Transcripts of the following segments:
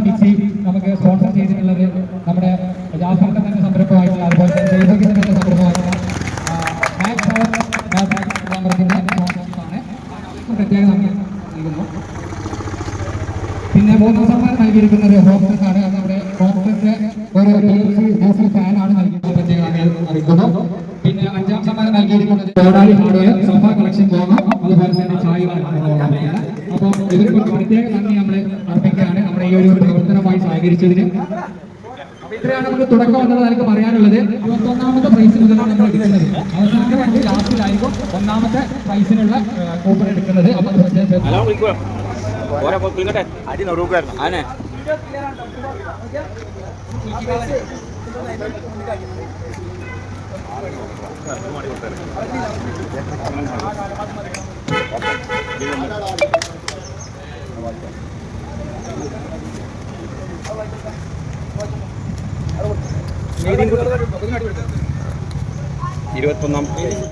Mixie നമുക്ക് sponsor ചെയ്തിട്ടുള്ളത് നമ്മുടെ ജാഫറിന്റെ തന്നെ സംരംഭമായിട്ടുള്ള അതുപോലെ തന്നെ പിന്നെ മൂന്നാം സമ്മാനം നൽകിയിരിക്കുന്നത് ഹോസ്റ്റർക്കാണ് അത് നമ്മുടെ ഹോസ്റ്റലിന്റെ ഒരു ഡി ഫാനാണ് നൽകിയിരിക്കുന്നത്. പ്രത്യേക നന്ദി പിന്നെ അഞ്ചാം സമ്മാനം നൽകിയിരിക്കുന്നത് കോടാലി ഹാർഡ്വെയർ സോഫ കളക്ഷൻ പോകുന്നു അതുപോലെ തന്നെ ചായ അപ്പോൾ ഇവർക്ക് പ്രത്യേക നന്ദി നമ്മൾ നമ്മുടെ ഈ ഒരു പ്രവർത്തനമായി സഹകരിച്ചതിന്. ഇത്രയാണ് നമുക്ക് തുടക്കം എന്നുള്ളത് എനിക്ക് പറയാനുള്ളത്. ഇരുപത്തൊന്നാമത്തെ പ്രൈസ് മുതലാണ് നമ്മൾ എടുക്കുന്നത്. അവസാനത്തെ വണ്ടി ലാസ്റ്റിലായിരിക്കും ഒന്നാമത്തെ പ്രൈസിനുള്ള കൂപ്പൺ എടുക്കുന്നത്. അപ്പൊ ഹലോ വിളിക്കുക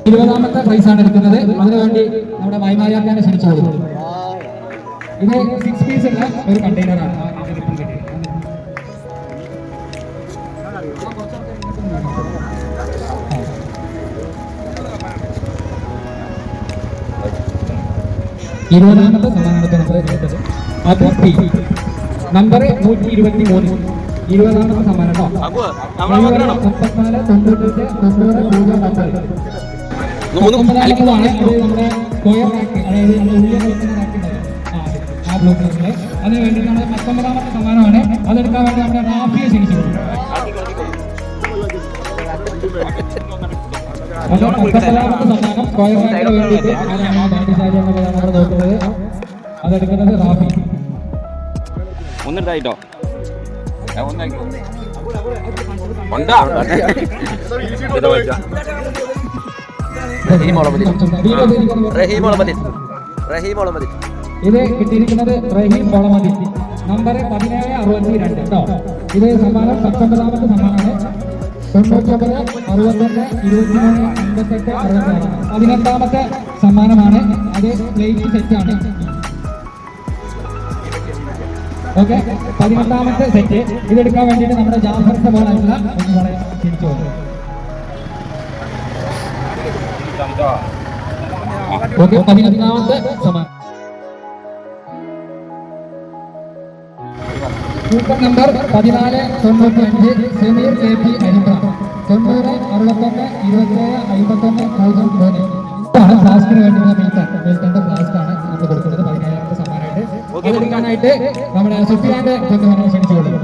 ഇരുപതാമത്തെ പ്രൈസാണ് എടുക്കുന്നത്. അതിനുവേണ്ടി നമ്മുടെ വൈമാരിയാക്കാനെ ക്ഷണിച്ചോളൂ. ഇത് സിക്സ് പീസ് ഉള്ള ഒരു കണ്ടെയ്നറാണ്. ഇരുപതാമത്തെ സമ്മാനത്തെ അപ്പോൾ നമ്പർ നൂറ്റി ഇരുപത്തി മൂന്ന് ഇരുപതാമത്തെ സമ്മാനം കേട്ടോ മുപ്പത്തിനാല് തൊണ്ണൂറ്റെട്ട് തൊണ്ണൂറ് പൂജ്യം പത്ത് മൂന്ന്. ഇത് നമ്മുടെ സ്ക്വയർ റാക്ക് അതായത് നമ്മുടെ ഉള്ളിൽ വെക്കുന്ന. ആ, അതിന് വേണ്ടിയിട്ടാണ് പത്തൊമ്പതാമത്തെ സമ്മാനമാണ്. അതെടുക്കാൻ വേണ്ടി നമ്മുടെ റാഫിയെ ക്ഷണിച്ചിട്ടുണ്ട് അപ്പോൾ പത്തൊമ്പതാമത്തെ സമ്മാനം സ്ക്വയർ റാക്കിന് വേണ്ടിയിട്ട് ആരാണ് ആ ഭാഗ്യശാലി എന്നുള്ളതാണ് നമ്മൾ നോക്കുന്നത് അതെടുക്കുന്നത് റാഫി. ഒന്നുണ്ടായിട്ടോ. ഇത് കിട്ടിയിരിക്കുന്നത് റഹീം കൊളമതി നമ്പർ പതിനേഴ് അറുപത്തി രണ്ട് കേട്ടോ ഇത് സമ്മാനം പത്തൊമ്പതാമത്തെ സമ്മാനമാണ്. തൊണ്ണൂറ്റൊമ്പത് അറുപത്തൊന്ന് ഇരുപത്തിമൂന്ന് അമ്പത്തെട്ട് അറുപത്താറ് പതിനെട്ടാമത്തെ സമ്മാനമാണ്. അത് പ്ലേറ്റ് സെറ്റാണ് ഓക്കെ? പതിനെട്ടാമത്തെ സെറ്റ് ഇതെടുക്കാൻ വേണ്ടിയിട്ട് നമ്മുടെ ജാഫർ പോലായിട്ടുള്ള ഒന്ന് പറയാൻ തിരിച്ചു. ഓക്കെ പതിനെട്ടാമത്തെ സമ്മാനം കൂപ്പൺ നമ്പർ പതിനാല് തൊണ്ണൂറ്റി അഞ്ച് സെമീർ കെ പി അരിമ്പ തൊണ്ണൂറ് അറുപത്തൊന്ന് ഇരുപത്തേഴ് അമ്പത്തൊന്ന് പൂജ്യം ഇതാണ് ഫ്ലാസ്കിന് വേണ്ടിയുള്ള മീറ്റർ മിൽട്ടന്റെ അതെടുക്കാനായിട്ട് നമ്മുടെ സുഫിയാന്റെ കൊണ്ടുവരാൻ ക്ഷണിച്ചുകൊള്ളു.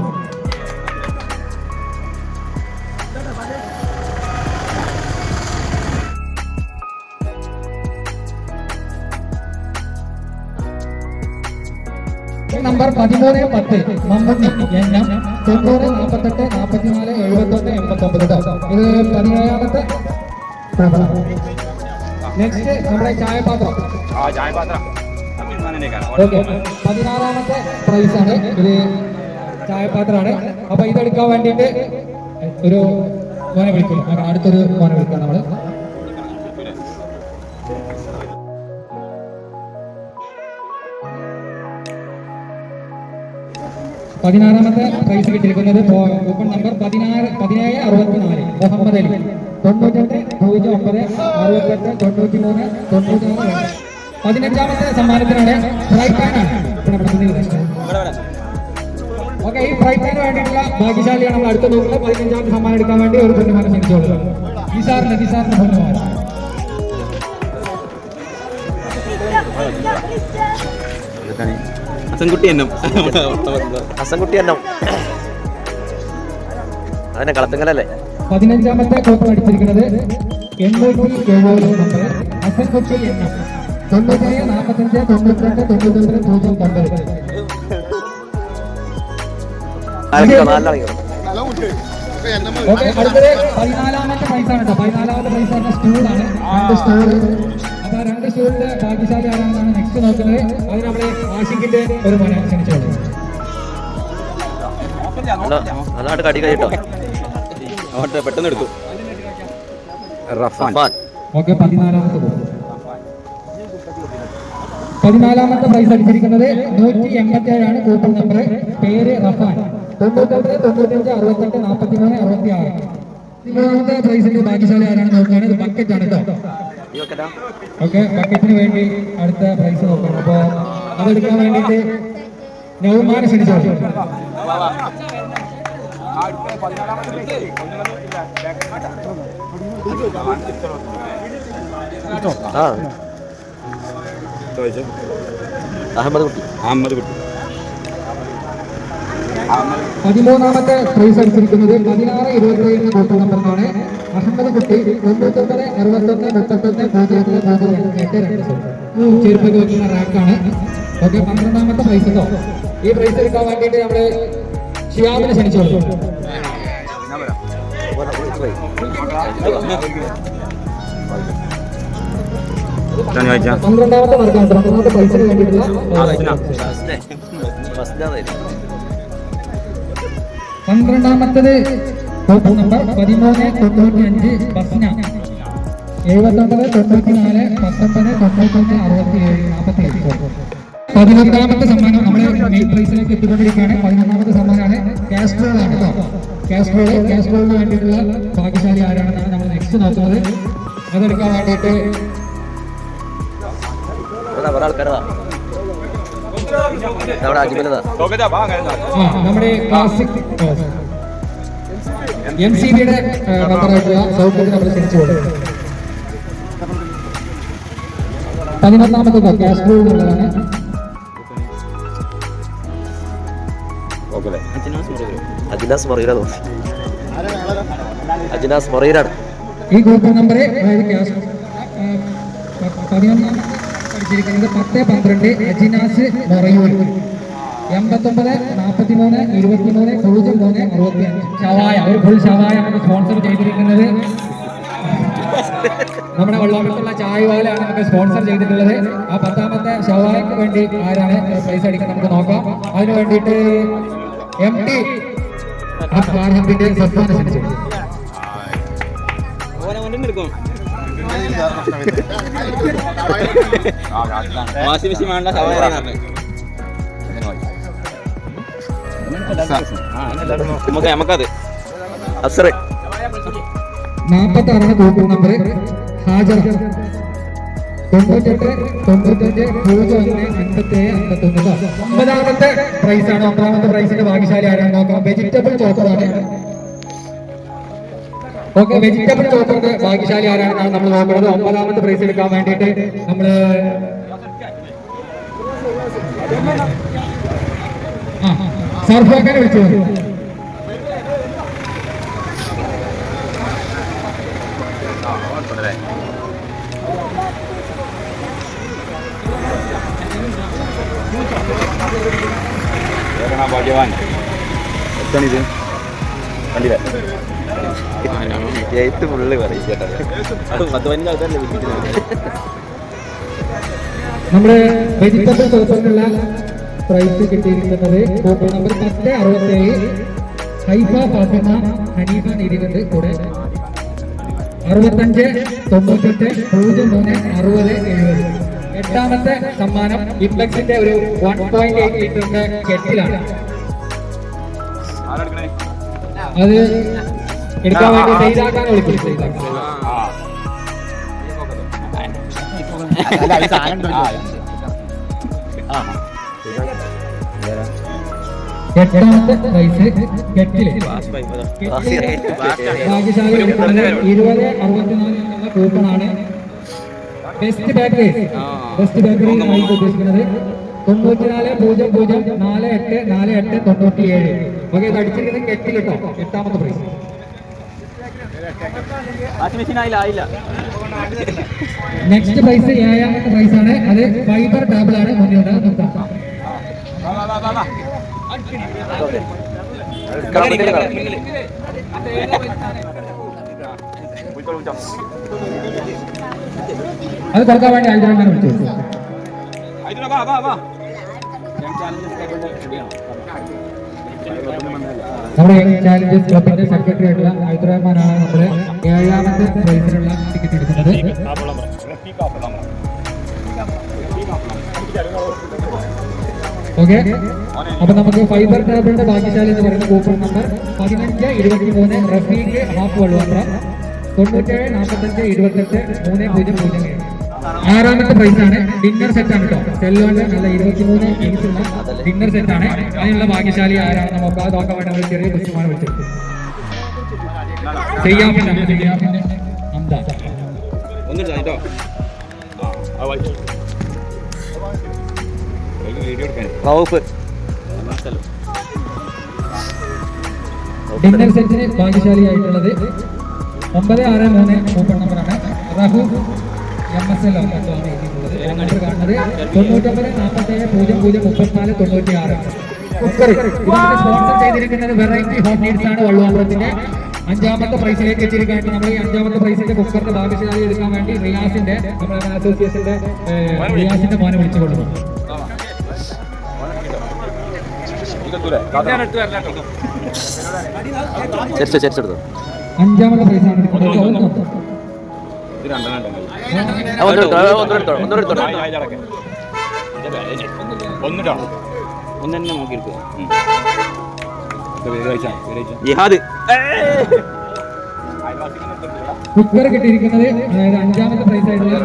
നമ്പർ പതിമൂന്ന് പത്ത് മമ്മൂട്ടി എണ്ണം തൊണ്ണൂറ് നാൽപ്പത്തെട്ട് നാൽപ്പത്തിനാല് എഴുപത്തൊന്ന് എൺപത്തൊമ്പത് ഇത് പതിനേഴാമത്തെ നെക്സ്റ്റ് നമ്മുടെ ചായപാത്രം. ആ ചായപാത്രം. പതിനാറാമത്തെ പ്രൈസ് ആണ്. ഇത് ചായപാത്രമാണ്. അപ്പൊ ഇതെടുക്കാൻ വേണ്ടിയിട്ട് ഒരു മോനെ വിളിക്കും അടുത്തൊരു മോനെ വിളിക്കാം നമ്മൾ. പതിനാറാമത്തെ പ്രൈസ് കിട്ടിയിരിക്കുന്നത് കൂപ്പൺ നമ്പർ പതിനാറ് പതിനേഴ് അറുപത്തിനാല്. മുഹമ്മദ് അലി. തൊണ്ണൂറ്റെട്ട് പൂജ്യം ഒമ്പത് അറുപത്തെട്ട് തൊണ്ണൂറ്റി മൂന്ന് തൊണ്ണൂറ്റി മൂന്ന്. പതിനഞ്ചാമത്തെ സമ്മാനത്തിനാണ് ഫ്രൈ പാനാണ്. ഓക്കെ ഈ ഫ്രൈ പാന് വേണ്ടിയിട്ടുള്ള ഭാഗ്യശാലിയാണ് നമ്മൾ അടുത്ത നോക്കുന്നത്. പതിനഞ്ചാമത്തെ സമ്മാനം എടുക്കാൻ വേണ്ടി ഒരു പൊന്നുമാനം ക്ഷണിച്ചോളൂ ഈ സാറിന്റെ ഈ സാറിന്റെ പൊന്നുമാനം ഹസൻകുട്ടി എന്നും ഹസൻകുട്ടി എണ്ണം അതന്നെ കളത്തുങ്കലല്ലേ പതിനഞ്ചാമത്തെ കോപ്പ് അടിച്ചിരിക്കുന്നത് എണ്ണൂറ്റി എഴുപത് നമ്പർ ഹസൻ കൊച്ചി എണ്ണം തൊണ്ണൂറ്റേഴ് നാൽപ്പത്തഞ്ച് തൊണ്ണൂറ്റിരണ്ട് തൊണ്ണൂറ്റൊമ്പത് പൂജ്യം ഒമ്പത് ആരംഭിക്കോ നാലിലാണെങ്കിലോ ഓക്കെ അടുത്തത് പതിനാലാമത്തെ പ്രൈസ് ആണ് കേട്ടോ. പതിനാലാമത്തെ പ്രൈസ് പറഞ്ഞ സ്റ്റൂളാണ്. രണ്ട് സ്റ്റൂൾ അപ്പൊ രണ്ട് സ്റ്റൂളിന്റെ ഭാഗ്യശാലി ആരാണെന്നാണ് നെക്സ്റ്റ് നോക്കുന്നത്. അത് നമ്മുടെ ആഷിഖിന്റെ ഒരു മനെ ക്ഷണിച്ചോളൂ. നല്ല നല്ലതായിട്ട് കടി കഴിട്ടോ അങ്ങോട്ട് പെട്ടെന്ന് എടുത്തു. റഫാൻ. ഓക്കെ പതിനാലാമത്തെ പതിനാലാമത്തെ പ്രൈസ് അടിച്ചിരിക്കുന്നത് നൂറ്റി എൺപത്തി ഏഴാണ് കൂപ്പൺ നമ്പർ പേര് റഫാൻ. തൊണ്ണൂറ്റൊമ്പത് തൊണ്ണൂറ്റഞ്ച് അറുപത്തെട്ട് നാൽപ്പത്തി മൂന്ന് അറുപത്തി ആറ് പതിമൂന്നാമത്തെ പ്രൈസിന്റെ ഭാഗ്യശാലി ആരാണ് നോക്കുകയാണ് ഇത് ബക്കറ്റ് ആണ് കേട്ടോ ഓക്കെ ബക്കറ്റിന് വേണ്ടി അടുത്ത പ്രൈസ് നോക്കണം. അപ്പോ അതെടുക്കാൻ വേണ്ടിയിട്ട് നവമാനം ക്ഷണിച്ചോളൂ ആ. അഹമ്മദ് കുട്ടി. അഹമ്മദ് കുട്ടി. പതിമൂന്നാമത്തെ പ്രൈസ് അടിച്ചിരിക്കുന്നത് പതിനാറ് ഇരുപത്തിയേഴ് കൂട്ടം നമ്പറിലാണ് അഹമ്മദ് കുട്ടി തൊണ്ണൂറ്റൊമ്പത് അറുപത്തൊന്ന് മുപ്പത്തൊന്ന് പൂജ്യം ഒന്ന് പൂജ്യം രണ്ട് എട്ട് രണ്ട് ചെരുപ്പൊക്കെ വെക്കുന്ന റാക്കാണ് ഓക്കെ പന്ത്രണ്ടാമത്തെ പ്രൈസ് ഉണ്ടോ? ഈ പ്രൈസ് എടുക്കാൻ വേണ്ടിയിട്ട് നമ്മൾ ഷിയാബിനെ ക്ഷണിച്ചോളൂ. ഞാൻ ചോദിച്ചാ പന്ത്രണ്ടാമത്തെ വേണ്ടിയിട്ടുള്ള പന്ത്രണ്ടാമത്തത് കോപ്പ് നമ്പർ പതിമൂന്ന് തൊണ്ണൂറ്റി അഞ്ച് ബസ്ന എഴുപത്തൊമ്പത് തൊണ്ണൂറ്റി നാല് പത്തൊമ്പത് തൊണ്ണൂറ്റൊന്ന് അറുപത്തി ഏഴ് നാൽപ്പത്തി പതിനൊന്നാമത്തെ സമ്മാനം നമ്മുടെ മെയിൻ പ്രൈസിലേക്ക് എത്തിക്കൊണ്ടിരിക്കുകയാണ്. പതിനൊന്നാമത്തെ സമ്മാനമാണ് കാസ്ട്രോൾ ആണ് കേട്ടോ. കാസ്ട്രോൾ കാസ്ട്രോളിന് വേണ്ടിയിട്ടുള്ള ഭാഗ്യശാലി ആരാണെന്നാണ് നമ്മൾ നെക്സ്റ്റ് നോക്കുന്നത്. അതെടുക്കാൻ വേണ്ടിയിട്ട് ഒരാൾക്കാരതാ നമ്മുടെ അജ്മലതാ നോക്കച്ചാ വാ അങ്ങനെ നമ്മുടെ ക്ലാസിക് എം സി ബിയുടെ മെമ്പറായിട്ടുള്ള സൗകര്യം നമ്മൾ ക്ഷണിച്ചു കൊടുക്കും പതിനൊന്നാമത്തെ ക്യാഷ് ഫ്ലോ എന്നുള്ളതാണ് അജിനാസ് തോന്നി അജിനാസ് മൊറീരാണ് ഈ ഗ്രൂപ്പ് നമ്പർ പതിനൊന്നാം പഠിച്ചിരിക്കുന്നത് പത്ത് പന്ത്രണ്ട് അജിനാസ് മറയൂർ. എൺപത്തൊമ്പത് നാൽപ്പത്തി മൂന്ന് ഇരുപത്തി മൂന്ന് പൂജ്യം മൂന്ന് അറുപത്തി അഞ്ച് ഷവായ ഒരു ഫുൾ ഷവായ സ്പോൺസർ ചെയ്തിരിക്കുന്നത്. നമ്മുടെ വെള്ളാമ്പലത്തുള്ള ചായവാലാണ് നമുക്ക് സ്പോൺസർ ചെയ്തിട്ടുള്ളത്. ആ പത്താമത്തെ ഷവായക്ക് വേണ്ടി ആരാണ് പൈസ അടിക്കാൻ നമുക്ക് നോക്കാം. അതിനു വേണ്ടിയിട്ട് എം ടി ആ ഹബിന്റെ സംസ്ഥാന വാഷിംഗ് മെഷീൻ വേണ്ട സവായ നമുക്ക് നമുക്കത് അസറ് നാൽപ്പത്തി ആറാണ് ഗ്രൂപ്പ് നമ്പർ ഹാജർ തൊണ്ണൂറ്റെട്ട് തൊണ്ണൂറ്റഞ്ച് പൂജ്യം ഒന്ന് അൻപത്തി ഏഴ് അൻപത്തി ഒന്ന് ഒമ്പതാമത്തെ പ്രൈസ് ആണ് ഒമ്പതാമത്തെ പ്രൈസിന്റെ ഭാഗ്യശാലി ആരാണ് നോക്കാം. വെജിറ്റബിൾ ചോപ്പറാണ് ഓക്കെ വെജിറ്റബിൾ ചോപ്പറിന്റെ ഭാഗ്യശാലി ആരാണെന്നാണ് നമ്മൾ നോക്കുന്നത്. ഒമ്പതാമത്തെ പ്രൈസ് എടുക്കാൻ വേണ്ടിയിട്ട് നമ്മൾ ആ സർഫാക്കാനെ വിളിച്ചു. ഭാഗ്യവാൻ? എത്തണിത് കണ്ടില്ലേ എയ്ത്ത് ഫുള്ള് പറയും ചേട്ടാ പത്ത് പതിനഞ്ച് ആൾക്കാരല്ലേ നമ്മുടെ വെജിറ്റബിൾ ചോപ്പറിനുള്ള പ്രൈസ് കിട്ടിയിരിക്കുന്നത് കൂപ്പൺ നമ്പർ പത്ത് അറുപത്തേഴ്. ഹൈഫ ഫാത്തിമ ഹനീഫ നീതികണ്ട് കൂടെ. അറുപത്തഞ്ച് തൊണ്ണൂറ്റെട്ട് പൂജ്യം മൂന്ന് അറുപത് എഴുപത്. എട്ടാമത്തെ സമ്മാനം ഇംപ്ലക്സിന്റെ ഒരു വൺ പോയിന്റ് എയ്റ്റ് ലിറ്ററിന്റെ കെറ്റിലാണ് ആരെടുക്കണേ അത് എടുക്കാൻ വേണ്ടി ചെയ്താക്കാൻ വിളിക്കും എടുക്കുന്നത് ഇരുപത് അറുപത്തിനാല് എന്നുള്ള കൂപ്പണാണ് ബെസ്റ്റ് ബേക്കറി ബെസ്റ്റ് ബേക്കറി ആയിട്ട് ഉദ്ദേശിക്കുന്നത് തൊണ്ണൂറ്റിനാല് പൂജ്യം പൂജ്യം നാല് എട്ട് നാല് എട്ട് തൊണ്ണൂറ്റി ഏഴ് ഓക്കെ ഇത് അടിച്ചിരിക്കുന്നത് കെട്ടിലിട്ടോ കേട്ടോ എട്ടാമത്തെ പ്രൈസ് വാഷിംഗ് മെഷീൻ ആയില്ല ആയില്ല നെക്സ്റ്റ് പ്രൈസ് ഏഴാമത്തെ പ്രൈസ് ആണ്. അത് ഫൈബർ ടേബിൾ ആണ്. മുന്നോട്ട് അത് നിർത്താം. അത് കൊടുക്കാൻ വേണ്ടി ആയിരം വിളിച്ചു ബാ വാ വാ വാ. നമ്മുടെ ചാലഞ്ചസ് ക്ലബിന്റെ സെക്രട്ടറി ആയിട്ടുള്ള ഹൈദരാബാദാണ് നമ്മുടെ ഏഴാമത്തെ പ്രൈസിലുള്ള ടിക്കറ്റ് എടുക്കുന്നത്. ഓക്കെ അപ്പൊ നമുക്ക് ഫൈബർ ടേബിളിന്റെ ഭാഗ്യശാലി എന്ന് പറയുന്ന കൂപ്പൺ നമ്പർ പതിനഞ്ച് ഇരുപത്തി മൂന്ന് റഫീക്ക് ഹാഫ് വള്ളുവത്ര തൊണ്ണൂറ്റേഴ് നാൽപ്പത്തഞ്ച് ഇരുപത്തെട്ട് മൂന്ന് പൂജ്യം പൂജ്യം ഏഴ്. ആറാമത്തെ പ്രൈസ് ആണ് ഡിന്നർ സെറ്റ് ആണ് കേട്ടോ സെല്ലോന്റെ നല്ല ഇരുപത്തിമൂന്ന് ഇഞ്ചുള്ള ഡിന്നർ സെറ്റ് ആണ്. അതിനുള്ള ഭാഗ്യശാലി ആരാണെന്ന് നമുക്ക് അത് നോക്കാൻ വേണ്ടി നമ്മൾ ചെറിയ ദൃശ്യമാണ് വിളിച്ചെടുത്തത് ചെയ്യാഫിന്റെ അമ്മ ഒന്നും കേട്ടോ റൌഫ് ഡിന്നർ സെറ്റിന് ഭാഗ്യശാലിയായിട്ടുള്ളത് ഒമ്പത് ആറ് മൂന്ന് കൂപ്പൺ നമ്പറാണ് റഹു എം എസ് എൽ ആണ് എഴുതിയിട്ടുള്ളത് നമ്പർ കാണുന്നത് തൊണ്ണൂറ്റൊമ്പത് നാൽപ്പത്തേഴ് പൂജ്യം പൂജ്യം മുപ്പത്തിനാല് തൊണ്ണൂറ്റി ആറ് കുക്കർ സ്പോൺസർ ചെയ്തിരിക്കുന്നത് വെറൈറ്റി ഹോം ആണ് വള്ളുവാമ്പുറത്തിന്റെ അഞ്ചാമത്തെ പ്രൈസിലേക്ക് എത്തിയിരിക്കുകയാണ് നമ്മൾ ഈ അഞ്ചാമത്തെ പ്രൈസിന്റെ കുക്കറിന്റെ ഭാഗ്യശാലി എടുക്കാൻ വേണ്ടി റിയാസിന്റെ നമ്മുടെ അസോസിയേഷന്റെ റിയാസിന്റെ മോനെ വിളിച്ചുകൊള്ളുന്നു അഞ്ചാമത്തെ പ്രൈസാണ് എടുക്കുന്നത് ഒന്ന് ഇത് രണ്ടെണ്ണം ഒന്നെടുത്തോ ഒന്നെടുത്തോ ഒന്നെടുത്തോ ഒന്നിട്ടോ ഒന്ന് തന്നെ നോക്കി എടുക്കുക ജിഹാദ് കുക്കർ കിട്ടിയിരിക്കുന്നത് അഞ്ചാമത്തെ പ്രൈസ് ആയിട്ടുള്ള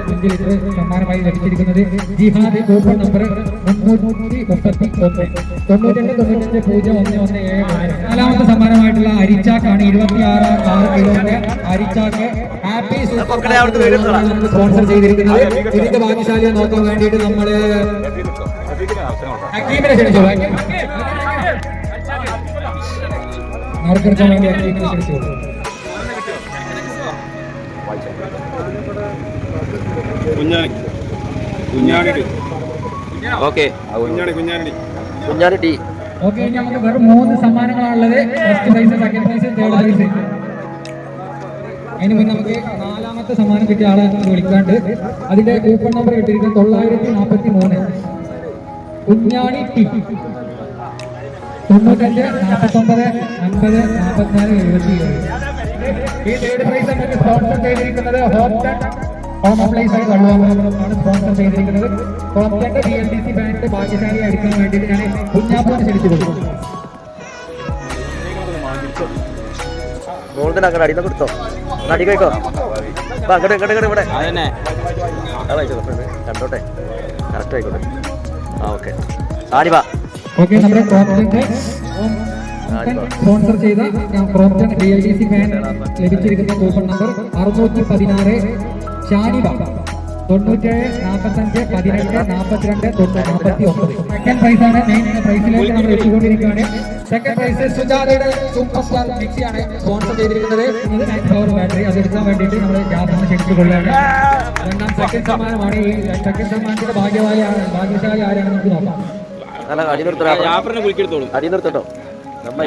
കുക്കർ സമ്മാനമായി ലഭിച്ചിരിക്കുന്നത് ജിഹാദ് കൂപ്പൺ നമ്പർ മുന്നൂറ്റി മുപ്പത്തി ഒന്ന്. തൊണ്ണൂറ്റെട്ട് തൊണ്ണൂറ്റഞ്ച് പൂജ്യം ഒന്ന് ഒന്ന് ഏഴ് നാലാമത്തെ നാലാമത്തെ സമ്മാനമായിട്ടുള്ള അരിച്ചാക്കാണ്. ഇരുപത്തി ആറ് ആറ് കിലോന്റെ അരിച്ചാക്ക്. ഹാപ്പി സ്പോൺസർ ചെയ്തിരിക്കുന്നത് ഇതിന്റെ ഭാഗ്യശാലിയെ നോക്കാൻ വേണ്ടിയിട്ട് നമ്മൾ ഹക്കീമിനെ ക്ഷണിച്ചു ഹക്കീം. നറുക്കെടുക്കാൻ വേണ്ടി ഹക്കീമിനെ ക്ഷണിച്ചു കുഞ്ഞാണി. കുഞ്ഞാണി ഓക്കെ. കുഞ്ഞാണി കുഞ്ഞാണി കുഞ്ഞാണി ടീ ഓക്കെ ഇനി നമുക്ക് വെറും മൂന്ന് സമ്മാനങ്ങളാണുള്ളത്. First prize second prize third prize അതിന് മുന്നേ നമുക്ക് നാലാമത്തെ സമ്മാനം കിട്ടിയ ആളെ വിളിക്കാണ്ട് അതിന്റെ കൂപ്പൺ നമ്പർ കിട്ടിയിരിക്കുന്നത് തൊള്ളായിരത്തി നാൽപ്പത്തി മൂന്ന് കുഞ്ഞാണി ടി. തൊണ്ണൂറ്റഞ്ച് നാൽപ്പത്തൊമ്പത് അൻപത് നാൽപ്പത്തിനാല് എഴുപത്തി ഏഴ് ഈ തേർഡ് പ്രൈസ് നമുക്ക് സ്പോൺസർ ചെയ്തിരിക്കുന്നത് ഹോപ്റ്റൺ ഹോം അപ്ലൈസ് ആയി കള്ളുവാണ് സ്പോൺസർ ചെയ്തിരിക്കുന്നത്. ഹോപ്റ്റന്റെ D L D C bank ഭാഗ്യശാലി അടിക്കാൻ വേണ്ടിയിട്ട് ഞാൻ കുഞ്ഞാപ്പോനെ ക്ഷണിച്ചു കൊടുക്കും മോളത്തിന് അങ്ങനെ അടിയിൽ കൊടുത്തോ? അടി കഴിക്കോ അപ്പൊ അങ്ങോട്ട് ഇങ്ങോട്ട് ഇവിടെ കണ്ടോട്ടെ? കറക്റ്റ് ആയിക്കോട്ടെ. ആ ഓക്കെ വാ. ഓക്കെ നമ്മുടെ ക്രോപ്റ്റന്റെ സ്പോൺസർ ചെയ്ത Crompton D L D C ലഭിച്ചിരിക്കുന്ന കൂപ്പൺ നമ്പർ അറുന്നൂറ്റി പതിനാറ് ഷാനിബ തൊണ്ണൂറ്റേഴ് നാൽപ്പത്തഞ്ച് പതിനെട്ട് നാൽപ്പത്തിരണ്ട് നാൽപ്പത്തി ഒമ്പത്. സെക്കൻഡ് പ്രൈസാണ് മെയിൻ പ്രൈസിലേക്ക് നമ്മൾ എത്തിക്കൊണ്ടിരിക്കുകയാണ് സെക്കൻഡ് പ്രൈസ് സുജാതയുടെ സൂപ്പർ സ്റ്റാർ മിക്സിയാണ് സ്പോൺസർ ചെയ്തിരിക്കുന്നത് നയൻ പവർ ബാറ്ററി അത് എടുക്കാൻ വേണ്ടിയിട്ട് നമ്മൾ യാത്ര ക്ഷണിച്ചു കൊള്ളുകയാണ് രണ്ടാം സെക്കൻഡ് സമ്മാനമാണ്. ഈ സെക്കൻഡ് സമ്മാനത്തിന്റെ ഭാഗ്യവാലി ആണ് ഭാഗ്യശാലി ആരാണെന്ന് നമുക്ക് നോക്കാം. അടി നിർത്തോ അടി നിർത്തട്ടോ. നമ്മ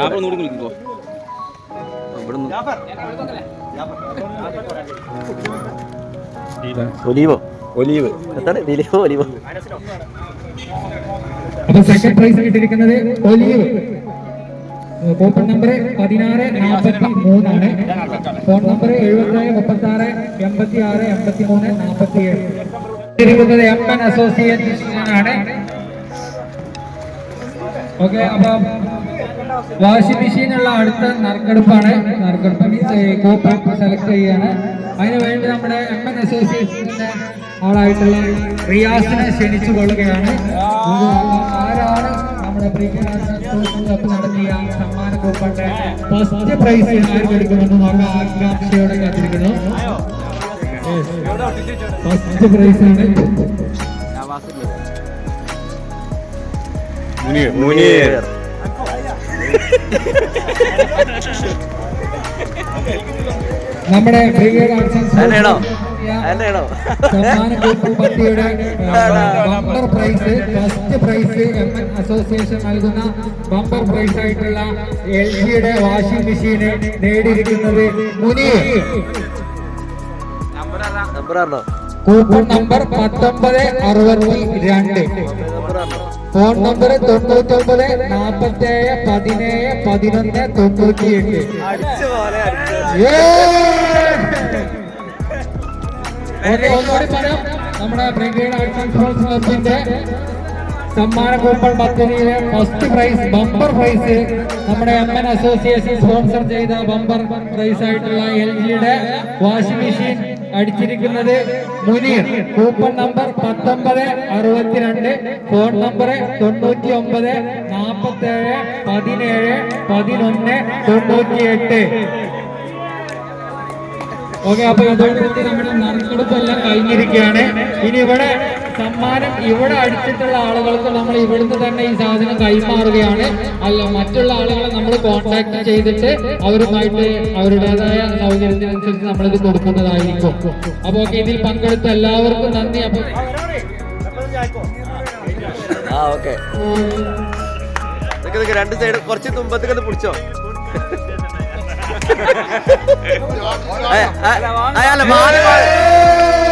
ഒലീവോ ഒലീവ് എന്താണ് ദിലീപോ ഒലീവോ അപ്പൊ സെക്കൻഡ് പ്രൈസ് കിട്ടിയിരിക്കുന്നത് ഒലീവ് കൂപ്പൺ നമ്പർ പതിനാറ് നാൽപ്പത്തി മൂന്നാണ് ഫോൺ നമ്പർ എഴുപത്തേഴ് മുപ്പത്തി ആറ് എൺപത്തി ആറ് എൺപത്തി മൂന്ന് നാൽപ്പത്തി ഏഴ് എം എൻ അസോസിയേഷനാണ് ഓക്കെ അപ്പൊ വാഷിംഗ് മെഷീനുള്ള അടുത്ത നറുക്കെടുപ്പാണ്. നറുക്കെടുപ്പ് മീൻസ് കൂപ്പ് സെലക്ട് ചെയ്യാണ് അതിനു വേണ്ടി നമ്മുടെ എം എൻ അസോസിയേഷന്റെ ആളായിട്ടുള്ള റിയാസിനെ ക്ഷണിച്ചു കൊള്ളുകയാണ്. ആരാണ് നമ്മുടെ നടത്തിയ സമ്മാന കൂപ്പന്റെ ഫസ്റ്റ് പ്രൈസ് ആർക്ക് എടുക്കുമെന്ന് നോക്കാം ആകാംക്ഷയോടെ കാത്തിരിക്കുന്നു. First prize Muneer Muneer. നമ്മുടെ bumper prize first prize M N association നൽകുന്ന ബമ്പർ പ്രൈസ് ആയിട്ടുള്ള എൽ ജിയുടെ വാഷിംഗ് മെഷീന് നേടിയിരിക്കുന്നത് മുനീർ. നമ്പർ ആണോ കൂപ്പൺ നമ്പർ പത്തൊമ്പത് അറുപത്തി രണ്ട് ഫോൺ നമ്പർ തൊണ്ണൂറ്റൊമ്പത് നാപ്പത്തേഴ് പതിനേഴ് പതിനൊന്ന് തൊണ്ണൂറ്റി എട്ട് ഒന്നുകൂടി പറയാം. നമ്മുടെ ബ്രിഗേഡ് ആർട്സ് ആൻഡ് സ്പോർട്സ് ക്ലബിന്റെ സമ്മാന കൂപ്പൺ പദ്ധതിയിലെ ഫസ്റ്റ് പ്രൈസ് ബമ്പർ പ്രൈസ് നമ്മുടെ എം എൻ അസോസിയേഷൻ സ്പോൺസർ ചെയ്ത ബമ്പർ പ്രൈസ് ആയിട്ടുള്ള എൽ ജിയുടെ വാഷിംഗ് മെഷീൻ അടിച്ചിരിക്കുന്നത് മുനീർ. കൂപ്പൺ നമ്പർ പത്തൊമ്പത് അറുപത്തിരണ്ട്. ഫോൺ നമ്പർ തൊണ്ണൂറ്റി ഒമ്പത് നാൽപ്പത്തി ഏഴ് പതിനേഴ് പതിനൊന്ന് തൊണ്ണൂറ്റി എട്ട് ഓക്കെ അപ്പൊ ഇതോടുകൂടി നമ്മുടെ നറുക്കെടുപ്പെല്ലാം കഴിഞ്ഞിരിക്കുകയാണ്. ഇനി ഇവിടെ സമ്മാനം ഇവിടെ അടിച്ചിട്ടുള്ള ആളുകൾക്ക് നമ്മൾ ഇവിടുന്ന് തന്നെ ഈ സാധനം കൈമാറുകയാണ്. അല്ല മറ്റുള്ള ആളുകളെ നമ്മൾ കോൺടാക്ട് ചെയ്തിട്ട് അവരുമായിട്ട് അവരുടേതായ സൗകര്യത്തിനനുസരിച്ച് നമ്മളിത് കൊടുക്കുന്നതായിരിക്കും. അപ്പൊ ഓക്കെ ഇതിൽ പങ്കെടുത്ത എല്ലാവർക്കും നന്ദി. അപ്പൊ ആ ഓക്കെ. രണ്ട് സൈഡ് കുറച്ച് തുമ്പത്തേക്ക് പിടിച്ചോ. അല്ല മാറി മാറി.